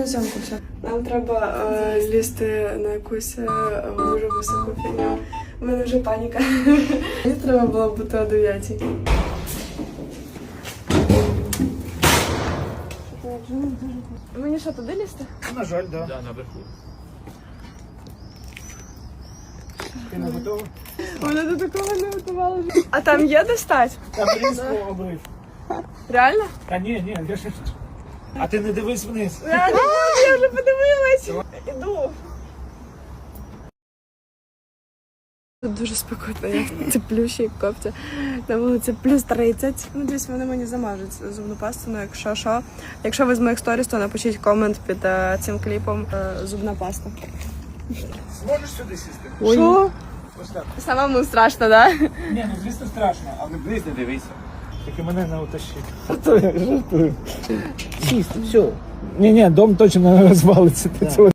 на зйомку все. Нам треба е, лізти на якусь е, дуже високу фігню. У мене вже паніка. Мені треба було бути о 9. Мені що, туди лізти? На жаль, да. Да, наверху. Ти не готова? Мене до такого не готували. А там є де стать? Там різко обрив. Реально? Та ні, ні, я ще. А ти не дивись вниз. Я не можу, я вже подивилась. Іду. Тут дуже спекотно, я теплющий в кофті. На вулиці плюс 30. Ну, десь вони мені замажуть зубну пасту, ну якщо що. Якщо ви з моїх сторіс, то напишіть комент під е, цим кліпом е, зубна паста. Зможеш сюди сісти? Що? Ось так. Самому страшно, да? Ні, ну звісно страшно, але вниз не дивися. Тільки мене не утащи. Жартую, жартую. Все. Ні, ні, дом точно не розвалиться. Ти цього.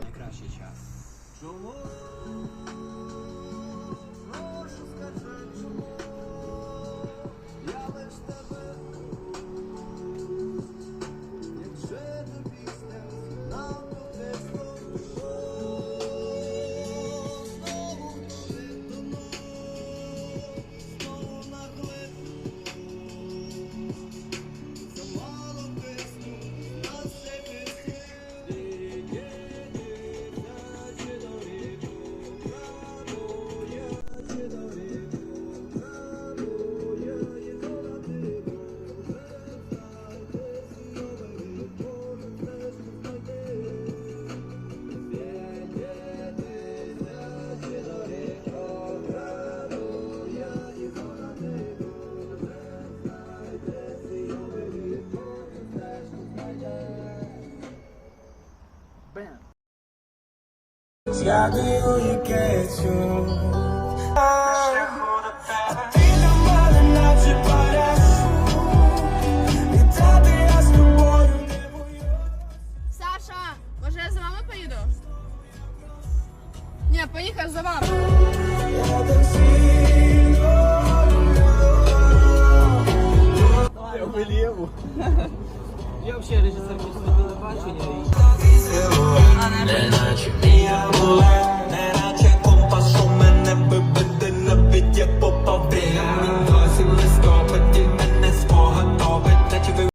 Найкращий час. Саша, може я за вами поїду? Ні, поїхав за вами. Я взагалі режисер телебачення